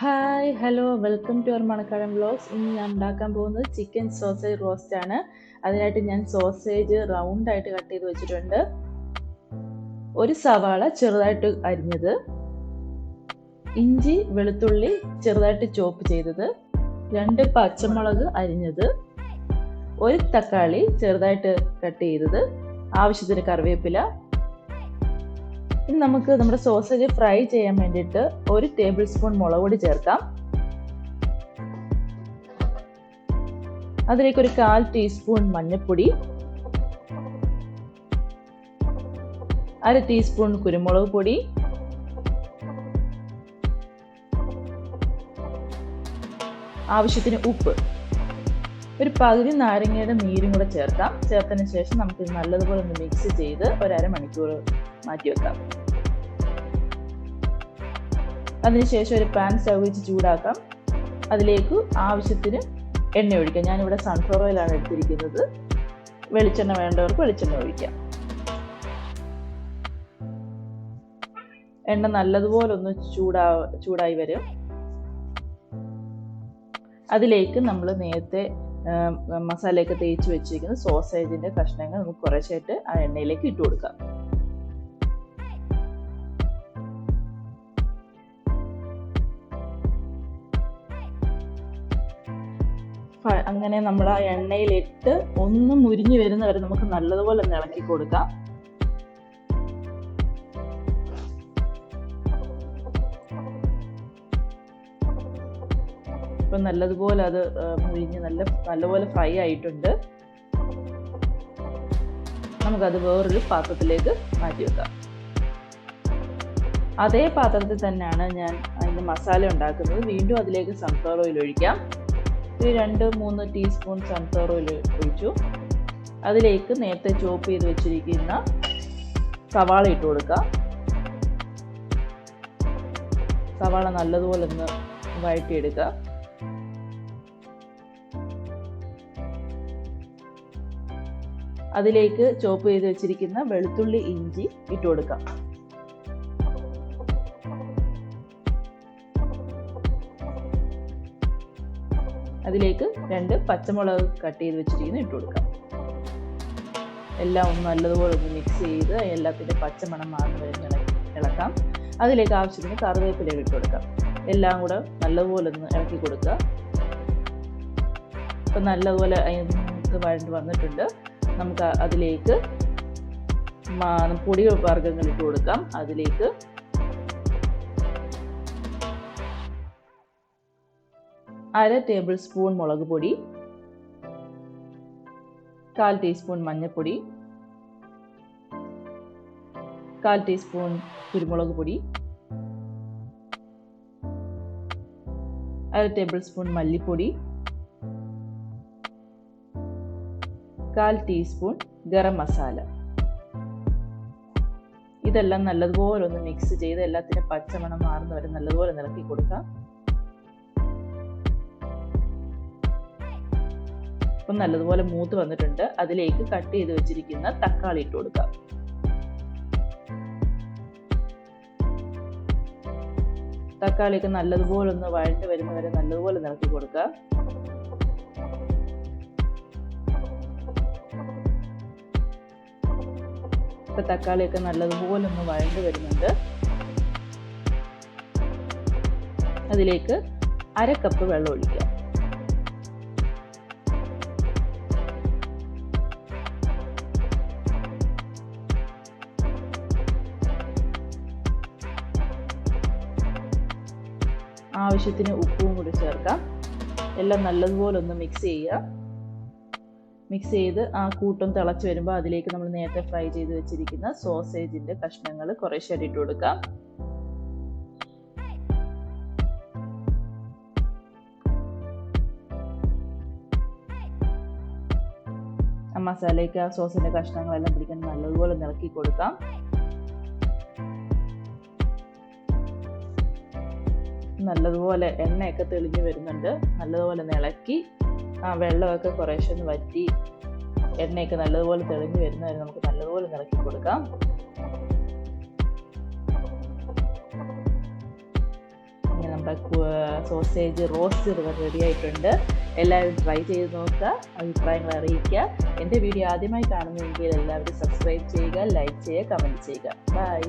Hi hello welcome to our Manakkadan vlogs ഇന്ന് ഞാൻ ഉണ്ടാക്കാൻ പോകുന്നത് ചിക്കൻ സോസേജ് റോസ്റ്റ് ആണ്. അതിനായിട്ട് ഞാൻ സോസേജ് റൗണ്ട് ആയിട്ട് കട്ട് ചെയ്ത് വെച്ചിട്ടുണ്ട്. ഒരു സവാള ചെറുതായിട്ട് അരിഞ്ഞത്. ഇഞ്ചി വെളുത്തുള്ളി ചെറുതായിട്ട് ചോപ്പ് ചെയ്തത്. രണ്ട് പച്ചമുളക് അരിഞ്ഞത്. ഒരു തക്കാളി ചെറുതായിട്ട് കട്ട് ചെയ്തത്. ആവശ്യത്തിന് കറിവേപ്പില ഇനി നമുക്ക് നമ്മുടെ സോസേജ് ഫ്രൈ ചെയ്യാൻ വേണ്ടിയിട്ട് ഒരു ടേബിൾ സ്പൂൺ മുളക് പൊടി ചേർക്കാം. അതിലേക്ക് ഒരു കാൽ ടീസ്പൂൺ മഞ്ഞൾപ്പൊടി അര ടീസ്പൂൺ കുരുമുളക് പൊടി. ആവശ്യത്തിന് ഉപ്പ്. ഒരു പകുതി നാരങ്ങയുടെ നീരും കൂടെ ചേർക്കാം. ചേർത്തതിന് ശേഷം നമുക്ക് നല്ലതുപോലെ ഒന്ന് മിക്സ് ചെയ്ത് ഒരര മണിക്കൂർ മാറ്റി വെക്കാം. അതിനുശേഷം ഒരു പാൻ സ്റ്റവ് വെച്ച് ചൂടാക്കാം. അതിലേക്ക് ആവശ്യത്തിന് എണ്ണ ഒഴിക്കാം. ഞാനിവിടെ സൺഫ്ലവർ ഓയിലാണ് എടുത്തിരിക്കുന്നത്. വെളിച്ചെണ്ണ വേണ്ടവർക്ക് വെളിച്ചെണ്ണ ഒഴിക്കാം. എണ്ണ നല്ലതുപോലെ ഒന്ന് ചൂടാ ചൂടായി വരും. അതിലേക്ക് നമ്മൾ നേരത്തെ മസാലയൊക്കെ തേച്ച് വെച്ചിരിക്കുന്ന സോസേജിന്റെ കഷ്ണങ്ങൾ നമുക്ക് കുറച്ചായിട്ട് ആ എണ്ണയിലേക്ക് ഇട്ട് കൊടുക്കാം. അങ്ങനെ നമ്മൾ ആ എണ്ണയിലിട്ട് ഒന്ന് മുരിഞ്ഞു വരുന്നവരെ നമുക്ക് നല്ലതുപോലെ ഒന്ന് ഇളക്കി കൊടുക്കാം. ഇപ്പം നല്ലതുപോലെ അത് മുഴിഞ്ഞ് നല്ല നല്ലപോലെ ഫ്രൈ ആയിട്ടുണ്ട്. നമുക്കത് വേറൊരു പാത്രത്തിലേക്ക് മാറ്റി വെക്കാം. അതേ പാത്രത്തിൽ തന്നെയാണ് ഞാൻ അതിന്റെ മസാല ഉണ്ടാക്കുന്നത്. വീണ്ടും അതിലേക്ക് സൺഫ്ലവർ ഓയിൽ ഒഴിക്കാം. ഒരു രണ്ട് മൂന്ന് ടീസ്പൂൺ സൺഫ്ലവർ ഓയിൽ ഒഴിച്ചു. അതിലേക്ക് നേരത്തെ ചോപ്പ് ചെയ്ത് വെച്ചിരിക്കുന്ന സവാള ഇട്ട് കൊടുക്കാം. സവാള നല്ലതുപോലെ ഒന്ന് വഴറ്റിയെടുക്കുക. അതിലേക്ക് ചോപ്പ് ചെയ്ത് വെച്ചിരിക്കുന്ന വെളുത്തുള്ളി ഇഞ്ചി ഇട്ട് കൊടുക്കാം. അതിലേക്ക് രണ്ട് പച്ചമുളക് കട്ട് ചെയ്ത് വെച്ചിരിക്കുന്ന ഇട്ട് കൊടുക്കാം. എല്ലാം ഒന്ന് നല്ലതുപോലെ ഒന്ന് മിക്സ് ചെയ്ത് എല്ലാത്തിന്റെ പച്ചമണം മാറുന്ന ഇളക്കാം. അതിലേക്ക് ആവശ്യത്തിന് കറിവേപ്പില ഇട്ട് കൊടുക്കാം. എല്ലാം കൂടെ നല്ലതുപോലെ ഒന്ന് ഇളക്കി കൊടുക്കുക. ഇപ്പം നല്ലതുപോലെ അതിന് വഴണ്ട് വന്നിട്ടുണ്ട്. നമുക്ക് അതിലേക്ക് പൊടി വർഗങ്ങൾ ഇട്ട് കൊടുക്കാം. അതിലേക്ക് അര ടേബിൾ സ്പൂൺ മുളക് പൊടി കാൽ ടീസ്പൂൺ മഞ്ഞൾപ്പൊടി കാൽ ടീസ്പൂൺ കുരുമുളക് പൊടി അര ടേബിൾ സ്പൂൺ മല്ലിപ്പൊടി കാൽ ടീസ്പൂൺ ഗരം മസാല. ഇതെല്ലാം നല്ലതുപോലെ ഒന്ന് മിക്സ് ചെയ്ത് എല്ലാത്തിനും പച്ചമണം മാറുന്ന വരെ നല്ലതുപോലെ നിറക്കി കൊടുക്കാം. അപ്പം നല്ലതുപോലെ മൂത്ത് വന്നിട്ടുണ്ട്. അതിലേക്ക് കട്ട് ചെയ്ത് വെച്ചിരിക്കുന്ന തക്കാളി ഇട്ട് കൊടുക്കാം. തക്കാളിയൊക്കെ നല്ലതുപോലെ ഒന്ന് വഴണ്ട് വരുന്ന വരെ നല്ലതുപോലെ നിറക്കി കൊടുക്കുക ഇപ്പൊ തക്കാളിയൊക്കെ നല്ലതുപോലെ ഒന്ന് വഴണ്ട് വരുന്നുണ്ട്. അതിലേക്ക് അര കപ്പ് വെള്ളം ഒഴിക്കുക ആവശ്യത്തിന് ഉപ്പും കൂടി ചേർക്കാം. എല്ലാം നല്ലതുപോലെ ഒന്ന് മിക്സ് ചെയ്യുക. മിക്സ് ചെയ്ത് ആ കൂട്ടം തിളച്ച് വരുമ്പോൾ അതിലേക്ക് നമ്മൾ നേരത്തെ ഫ്രൈ ചെയ്ത് വെച്ചിരിക്കുന്ന സോസേജിന്റെ കഷ്ണങ്ങൾ കുറേശ്ശെ ഇട്ട് കൊടുക്കാം. മസാലയ്ക്ക് ആ സോസിന്റെ കഷ്ണങ്ങളെല്ലാം പിടിക്കാൻ നല്ലതുപോലെ നിറക്കി കൊടുക്കാം. നല്ലതുപോലെ എണ്ണയൊക്കെ തെളിഞ്ഞു വരുന്നുണ്ട്. നല്ലതുപോലെ ഇളക്കി ആ വെള്ളമൊക്കെ കുറേശ്ശെ ഒന്ന് വറ്റി എണ്ണയൊക്കെ നല്ലതുപോലെ തെളിഞ്ഞു വരുന്നവരെ നമുക്ക് നല്ലതുപോലെ നിറക്കി കൊടുക്കാം. നമ്മുടെ സോസേജ് റോസ്റ്റ് റെഡി ആയിട്ടുണ്ട്. എല്ലാവരും ട്രൈ ചെയ്ത് നോക്കുക അഭിപ്രായങ്ങൾ അറിയിക്കുക. എന്റെ വീഡിയോ ആദ്യമായി കാണുന്നുവെങ്കിൽ എല്ലാവരും സബ്സ്ക്രൈബ് ചെയ്യുക ലൈക്ക് ചെയ്യുക കമന്റ് ചെയ്യുക. ബൈ